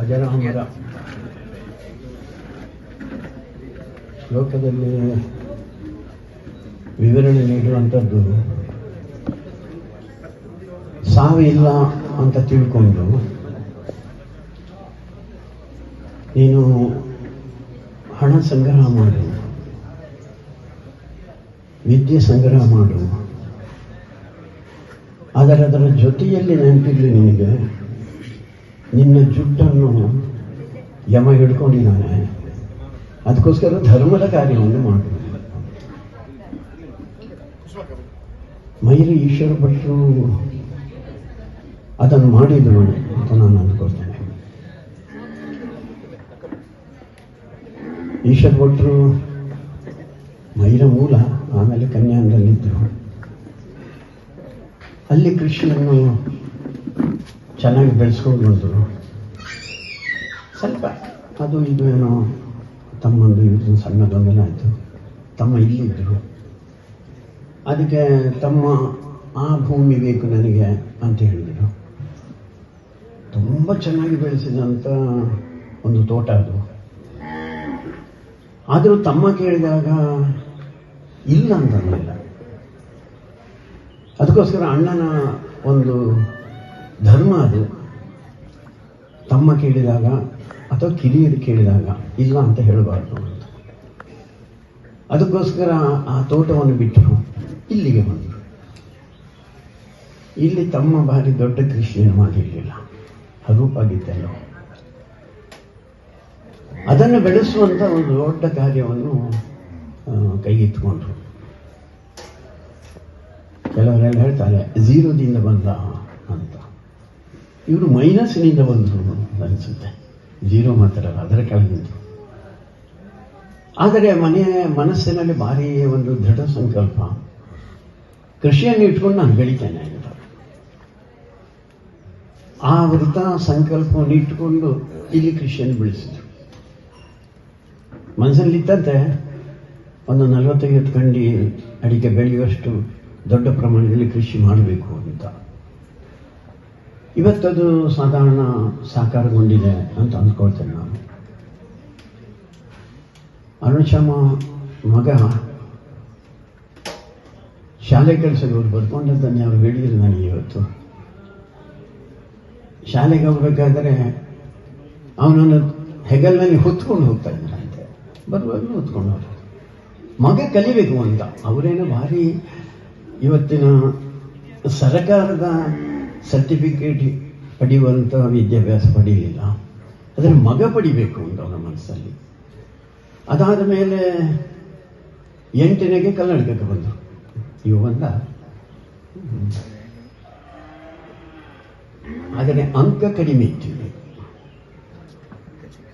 ಅಜರಾಮರ ಲೋಕದಲ್ಲಿ ವಿವರಣೆ ನೀಡುವಂಥದ್ದು ಸಾವಿಲ್ಲ ಅಂತ ತಿಳ್ಕೊಂಡು ನೀನು ಹಣ ಸಂಗ್ರಹ ಮಾಡು, ವಿದ್ಯೆ ಸಂಗ್ರಹ ಮಾಡು. ಆದರೆ ಅದರ ಜೊತೆಯಲ್ಲಿ ನೆನಪಿರಲಿ ನಿನಗೆ. ನಿನ್ನ ಜುಟ್ಟನ್ನು ಯಮ ಹಿಡ್ಕೊಂಡಿದ್ದಾನೆ. ಅದಕ್ಕೋಸ್ಕರ ಧರ್ಮದ ಕಾರ್ಯವನ್ನು ಮಾಡು. ಮೈರಿ ಈಶ್ವರ ಭಟ್ರು ಅದನ್ನು ಮಾಡಿದ್ರು ಅಂತ ನಾನು ಅಂದ್ಕೊಳ್ತೇನೆ. ಈಶ್ವರ ಭಟ್ರು ಮೈರ ಮೂಲ, ಆಮೇಲೆ ಕನ್ಯಾನದಲ್ಲಿದ್ದರು ಅಲ್ಲಿ ಕೃಷಿಯನ್ನು ಚೆನ್ನಾಗಿ ಬೆಳೆಸ್ಕೊಂಡು ಬಂದರು ಸ್ವಲ್ಪ ಅದು ಇದು ಏನೋ ತಮ್ಮಂದು ಇದು ಸಣ್ಣ ಗೊಂದಲ ಆಯಿತು. ತಮ್ಮ ಇಲ್ಲಿದ್ದರು ಅದಕ್ಕೆ ತಮ್ಮ ಆ ಭೂಮಿ ಬೇಕು ನನಗೆ ಅಂತ ಹೇಳಿದರು. ತುಂಬ ಚೆನ್ನಾಗಿ ಬೆಳೆಸಿದಂಥ ಒಂದು ತೋಟ ಅದು. ಆದರೂ ತಮ್ಮ ಕೇಳಿದಾಗ ಇಲ್ಲ ಅಂತಂದಿಲ್ಲ ಅದಕ್ಕೋಸ್ಕರ ಅಣ್ಣನ ಒಂದು ಧರ್ಮ ಅದು. ತಮ್ಮ ಕೇಳಿದಾಗ ಅಥವಾ ಕಿರಿಯರು ಕೇಳಿದಾಗ ಇಲ್ಲ ಅಂತ ಹೇಳಬಾರ್ದು ಅದಕ್ಕೋಸ್ಕರ ಆ ತೋಟವನ್ನು ಬಿಟ್ಟರು ಇಲ್ಲಿಗೆ ಬಂದರು ಇಲ್ಲಿ ತಮ್ಮ ಬಾರಿ ದೊಡ್ಡ ಕೃಷಿಯನ್ನು ಮಾಡಿರಲಿಲ್ಲ ಹರೂಪಾಗಿದ್ದೆಲ್ಲ ಅದನ್ನು ಬೆಳೆಸುವಂಥ ಒಂದು ದೊಡ್ಡ ಕಾರ್ಯವನ್ನು ಕೈಗೆತ್ತಿಕೊಂಡ್ರು. ಕೆಲವರೆಲ್ಲ ಹೇಳ್ತಾರೆ, ಝೀರೋದಿಂದ ಬಂದ ಇವರು ಮೈನಸ್ನಿಂದ ಬಂದರು ಅಂತ ಅನಿಸುತ್ತೆ. ಜೀರೋ ಮಾತ್ರ ಅದರ ಕೆಳಗಿಂದು ಆದರೆ ಮನೆಯ ಮನಸ್ಸಿನಲ್ಲಿ ಭಾರಿ ಒಂದು ದೃಢ ಸಂಕಲ್ಪ. ಕೃಷಿಯನ್ನು ಇಟ್ಕೊಂಡು ನಾನು ಬೆಳಿತೇನೆ ಅಂತ. ಆ ವೃತ ಸಂಕಲ್ಪವನ್ನು ಇಟ್ಟುಕೊಂಡು ಇಲ್ಲಿ ಕೃಷಿಯನ್ನು ಬೆಳೆಸಿದ್ರು. ಮನಸ್ಸಲ್ಲಿದ್ದಂತೆ ಒಂದು ನಲವತ್ತೈವತ್ತು ಕಂಡಿ ಅಡಿಕೆ ಬೆಳೆಯುವಷ್ಟು ದೊಡ್ಡ ಪ್ರಮಾಣದಲ್ಲಿ ಕೃಷಿ ಮಾಡಬೇಕು ಅಂತ. ಇವತ್ತದು ಸಾಧಾರಣ ಸಾಕಾರಗೊಂಡಿದೆ ಅಂತ ಅಂದ್ಕೊಳ್ತೇನೆ ನಾನು. ಅರುಣಶ್ಯಾಮ ಮಗ ಶಾಲೆ ಕೆಲಸಕ್ಕೆ ಅವ್ರು ಬರ್ಕೊಂಡದ್ದನ್ನೇ ಅವ್ರು ಹೇಳಿದ್ರು ನನಗೆ ಇವತ್ತು. ಶಾಲೆಗೆ ಹೋಗ್ಬೇಕಾದ್ರೆ ಅವನನ್ನು ಹೆಗಲ್ನಲ್ಲಿ ಹೊತ್ಕೊಂಡು ಹೋಗ್ತಾ ಇದ್ದಾರಂತೆ ಬರುವಾಗಲೂ ಹೊತ್ಕೊಂಡು ಹೋಗ್ತಾರೆ ಮಗ ಕಲಿಬೇಕು ಅಂತ. ಅವರೇನು ಭಾರಿ ಇವತ್ತಿನ ಸರಕಾರದ ಸರ್ಟಿಫಿಕೇಟ್ ಪಡೆಯುವಂಥ ವಿದ್ಯಾಭ್ಯಾಸ ಪಡೀಲಿಲ್ಲ ಅದರ ಮಗ ಪಡಿಬೇಕು ಅಂತ ಅವನ ಮನಸ್ಸಲ್ಲಿ. ಅದಾದ ಮೇಲೆ ಎಂಟನೆಗೆ ಕನ್ನಡಕ್ಕೆ ಬಂದರು ಇವು ಬಂದ. ಆದರೆ ಅಂಕ ಕಡಿಮೆ ಇತ್ತು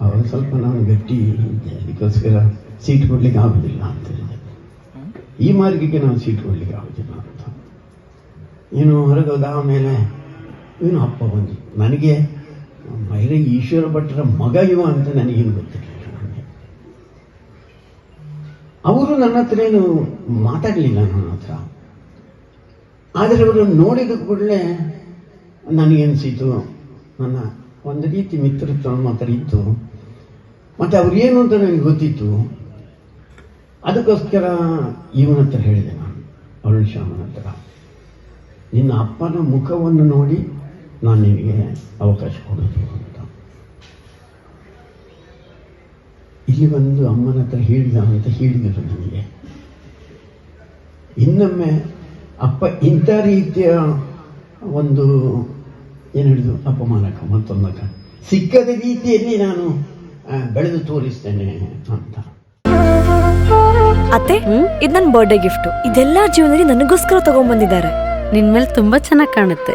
ಅವರು ಸ್ವಲ್ಪ ನಾನು ಗಟ್ಟಿ ಅದಕ್ಕೋಸ್ಕರ ಸೀಟ್ ಕೊಡ್ಲಿಕ್ಕೆ ಆಗುದಿಲ್ಲ ಅಂತ ಈ ಮಾರ್ಗಕ್ಕೆ ನಾವು ಸೀಟ್ ಕೊಡ್ಲಿಕ್ಕೆ ಆಗುದಿಲ್ಲ ಅಂತ. ಏನು ಹೊರಗೆ ಆಮೇಲೆ ಇವನು ಅಪ್ಪ ಬಂದು? ನನಗೆ ಮಹಿಳೆ ಈಶ್ವರ ಭಟ್ಟರ ಮಗ ಇವ ಅಂತ ನನಗೇನು ಗೊತ್ತಿರಲಿಲ್ಲ ನನಗೆ. ಅವರು ನನ್ನ ಹತ್ರ ಏನು ಮಾತಾಡಲಿಲ್ಲ ನನ್ನ ಹತ್ರ. ಆದರೆ ಅವರು ನೋಡಿದ ಕೂಡಲೇ ನನಗೇನಿಸಿತು? ನನ್ನ ಒಂದು ರೀತಿ ಮಿತ್ರತ್ವ ಮಾತ್ರ ಇತ್ತು. ಮತ್ತು ಅವ್ರು ಏನು ಅಂತ ನನಗೆ ಗೊತ್ತಿತ್ತು. ಅದಕ್ಕೋಸ್ಕರ ಇವನ ಹತ್ರ ಹೇಳಿದೆ ನಾನು, ಅರುಣ್ ಶ್ಯಾಮನ ಹತ್ರ. ನಿನ್ನ ಅಪ್ಪನ ಮುಖವನ್ನು ನೋಡಿ ನಾನು ನಿನಗೆ ಅವಕಾಶ ಕೊಡೋದು ಅಂತ. ಇಲ್ಲಿ ಬಂದು ಅಮ್ಮನ ಹತ್ರ ಹೇಳಿದ ಅಂತ ಹೇಳಿದರು ನನಗೆ. ಇನ್ನೊಮ್ಮೆ ಅಪ್ಪ ಇಂಥ ರೀತಿಯ ಒಂದು ಏನು ಹೇಳಿದ್ರು, ಅಪಮಾನಕ ಮತ್ತೊಂದಕ ಸಿಕ್ಕದ ರೀತಿಯಲ್ಲಿ ನಾನು ಬೆಳೆದು ತೋರಿಸ್ತೇನೆ ಅಂತ. ಅತ್ತೆ, ಇದು ನನ್ನ ಬರ್ಡೇ ಗಿಫ್ಟು ಇದೆಲ್ಲ ಜೀವನದಲ್ಲಿ ನನಗೋಸ್ಕರ ತಗೊಂಡ್ಬಂದಿದ್ದಾರೆ ನಿನ್ ಮೇಲೆ ತುಂಬಾ ಚೆನ್ನಾಗಿ ಕಾಣುತ್ತೆ.